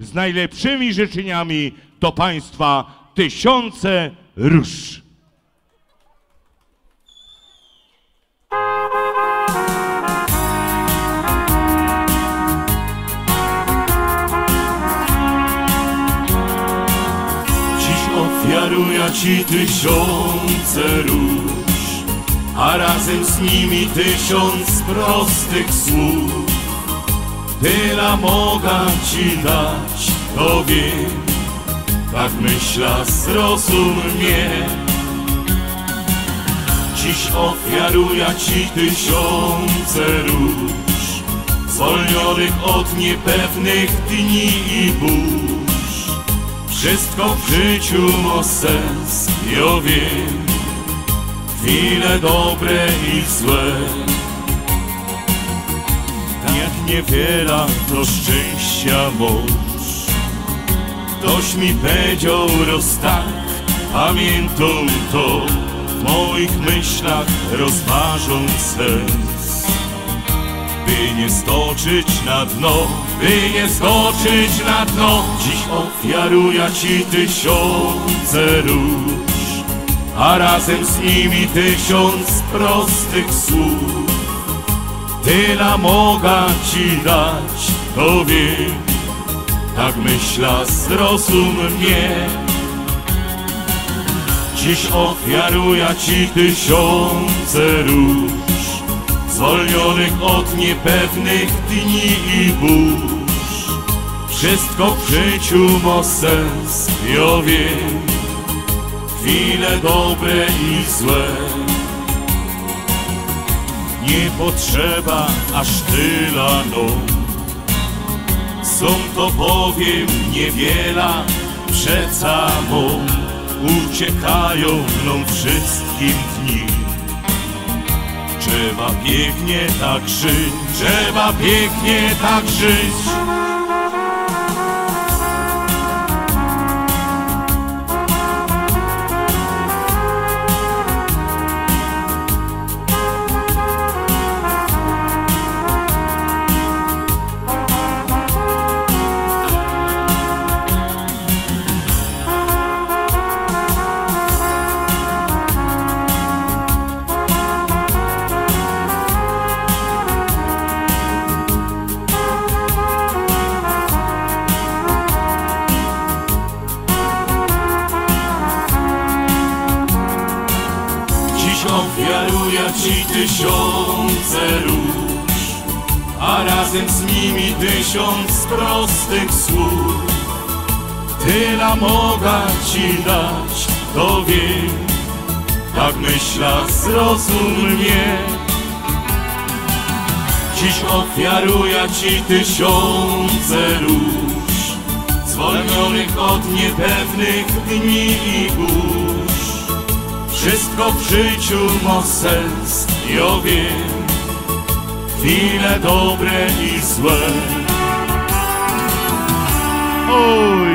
z najlepszymi życzeniami do Państwa tysiące róż. Dziś ofiaruję Ci tysiące róż, a razem z nimi tysiąc prostych słów. Tyle mogę Ci dać, to wiem, tak myśla zrozum mnie. Dziś ofiaruję Ci tysiące róż, zwolnionych od niepewnych dni i burz. Wszystko w życiu ma sens, ja wiem, chwile dobre i złe. Jak niewiele to szczęścia mąż, ktoś mi powiedział roz tak, pamiętam to, w moich myślach rozważą sens. By nie stoczyć na dno, by nie stoczyć na dno Dziś ofiaruję Ci tysiące róż. A razem z nimi tysiąc prostych słów Tyle mogę Ci dać, to wiem Tak myśla, zrozum mnie Dziś ofiaruję Ci tysiące róż zwolnionych od niepewnych dni i burz. Wszystko w życiu ma sens, ja wiem, chwile dobre i złe. Nie potrzeba aż tyle no. Są to powiem niewiele, przeca mą, uciekają mną wszystkim dni. Trzeba pięknie tak żyć, trzeba pięknie tak żyć. Ofiaruję Ci tysiące róż, a razem z nimi tysiąc prostych słów. Tyle mogę Ci dać, to wiem, tak myśla, zrozum mnie. Dziś ofiaruję Ci tysiące róż, zwolnionych od niepewnych dni i burz. Wszystko w życiu ma sens, ja wiem, chwile dobre i złe. Oj,